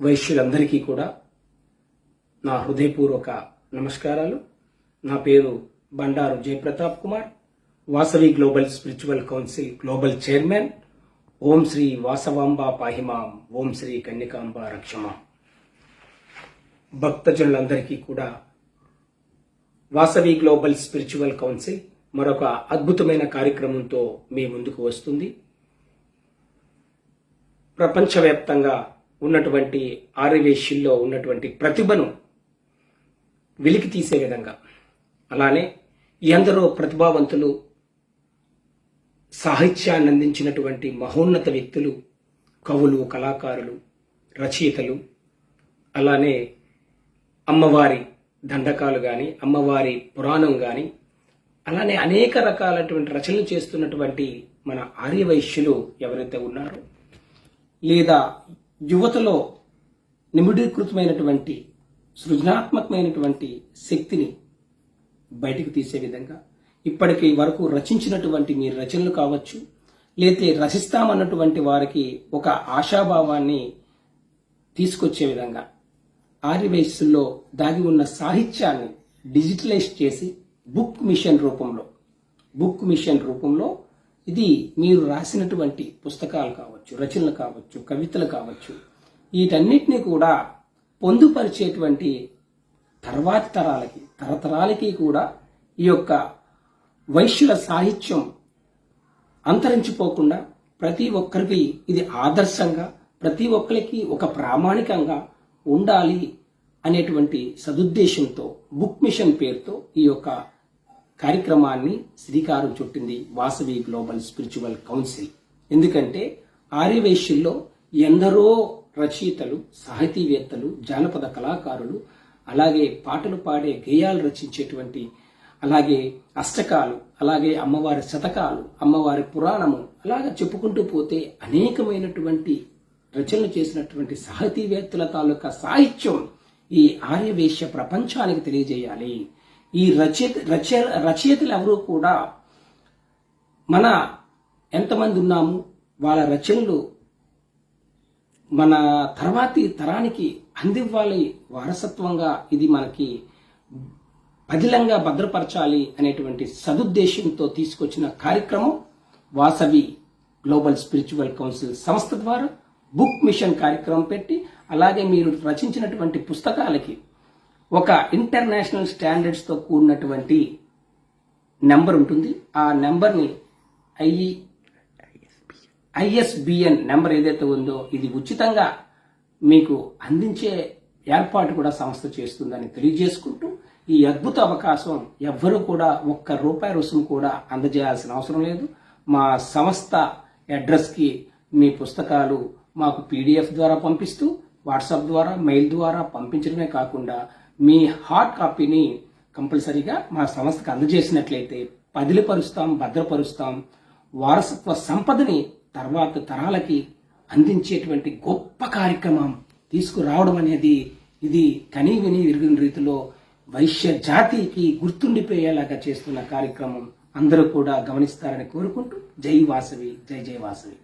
వైశ్యులందరికీ కూడా నా హృదయపూర్వక నమస్కారాలు. నా పేరు Bandaru Jayaprathap Kumar Vasavi global spiritual council global chairman. ఓం శ్రీ వాసవాంబ పాహిమాం ఓం శ్రీ కన్యకాంబ రక్షమాం. భక్తజనులందరికీ కూడా వాసవి గ్లోబల్ స్పిరిచువల్ కౌన్సిల్ మరొక అద్భుతమైన కార్యక్రమంతో మీ ముందుకు వస్తుంది. ప్రపంచవ్యాప్తంగా ఉన్నటువంటి ఆర్యవేశ్యుల్లో ఉన్నటువంటి ప్రతిభను వెలికి తీసే విధంగా. అలానే ఎందరో ప్రతిభావంతులు సాహిత్యాన్ని అందించినటువంటి మహోన్నత వ్యక్తులు కవులు కళాకారులు రచయితలు అలానే అమ్మవారి దండకాలు కానీ అమ్మవారి పురాణం కానీ అలానే అనేక రకాలటువంటి రచనలు చేస్తున్నటువంటి మన ఆర్యవైశ్యులు ఎవరైతే ఉన్నారో లేదా యువతలో నిమిడీకృతమైనటువంటి సృజనాత్మకమైనటువంటి శక్తిని బయటకు తీసే విధంగా ఇప్పటికి వరకు రచించినటువంటి మీ రచనలు కావచ్చు లేతే రచిస్తామన్నటువంటి వారికి ఒక ఆశాభావాన్ని తీసుకొచ్చే విధంగా ఆర్యవయస్సుల్లో దాగి ఉన్న సాహిత్యాన్ని డిజిటలైజ్ చేసి బుక్ మిషన్ రూపంలో. బుక్ మిషన్ రూపంలో ఇది మీరు రాసినటువంటి పుస్తకాలు కావచ్చు రచనలు కావచ్చు కవితలు కావచ్చు వీటన్నిటిని కూడా పొందుపరిచేటువంటి తర్వాతి తరాలకి తరతరాలకి కూడా ఈ యొక్క వైశ్యుల సాహిత్యం అంతరించిపోకుండా ప్రతి ఒక్కరికి ఇది ఆదర్శంగా ప్రతి ఒక్కరికి ఒక ప్రామాణికంగా ఉండాలి అనేటువంటి సదుద్దేశంతో బుక్ మిషన్ పేరుతో ఈ యొక్క కార్యక్రమాన్ని శ్రీకారం చుట్టింది వాసవి గ్లోబల్ స్పిరిచువల్ కౌన్సిల్ ఎందుకంటే ఆర్యవైశ్యుల్లో ఎందరో రచయితలు సాహితీవేత్తలు జానపద కళాకారులు అలాగే పాటలు పాడే గేయాలు రచించేటువంటి అలాగే అష్టకాలు అలాగే అమ్మవారి శతకాలు అమ్మవారి పురాణము అలాగా చెప్పుకుంటూ పోతే అనేకమైనటువంటి రచనలు చేసినటువంటి సాహితీవేత్తల తాలూకా సాహిత్యం ఈ ఆర్యవేశ్య ప్రపంచానికి తెలియజేయాలి. ఈ రచయిత రచయ రచయితలు ఎవరూ కూడా మన ఎంతమంది ఉన్నాము వాళ్ళ రచనలు మన తర్వాతి తరానికి అందివ్వాలి వారసత్వంగా ఇది మనకి పదిలంగా భద్రపరచాలి అనేటువంటి సదుద్దేశంతో తీసుకొచ్చిన కార్యక్రమం వాసవి గ్లోబల్ స్పిరిచువల్ కౌన్సిల్ సంస్థ ద్వారా బుక్ మిషన్ కార్యక్రమం పెట్టి అలాగే మీరు రచించినటువంటి పుస్తకాలకి ఒక ఇంటర్నేషనల్ స్టాండర్డ్స్తో కూడినటువంటి నెంబర్ ఉంటుంది. ఆ నెంబర్ని ఐఈ ఐఎస్బిఎన్ నెంబర్ ఏదైతే ఉందో ఇది ఉచితంగా మీకు అందించే ఏర్పాటు కూడా సంస్థ చేస్తుందని తెలియజేసుకుంటూ ఈ అద్భుత అవకాశం ఎవ్వరూ కూడా ఒక్క రూపాయి రుసుము కూడా అందజేయాల్సిన అవసరం లేదు. మా సంస్థ అడ్రస్కి మీ పుస్తకాలు మాకు పీడిఎఫ్ ద్వారా పంపిస్తూ వాట్సాప్ ద్వారా మెయిల్ ద్వారా పంపించడమే కాకుండా మీ హార్డ్ కాపీని కంపల్సరీగా మా సంస్థకు అందజేసినట్లయితే పదిలిపరుస్తాం భద్రపరుస్తాం. వారసత్వ సంపదని తర్వాత తరాలకి అందించేటువంటి గొప్ప కార్యక్రమం తీసుకురావడం అనేది ఇది కనీ విని విరిగిన రీతిలో వైశ్య జాతికి గుర్తుండిపోయేలాగా చేస్తున్న కార్యక్రమం. అందరూ కూడా గమనిస్తారని కోరుకుంటూ జై వాసవి జై జై వాసవి.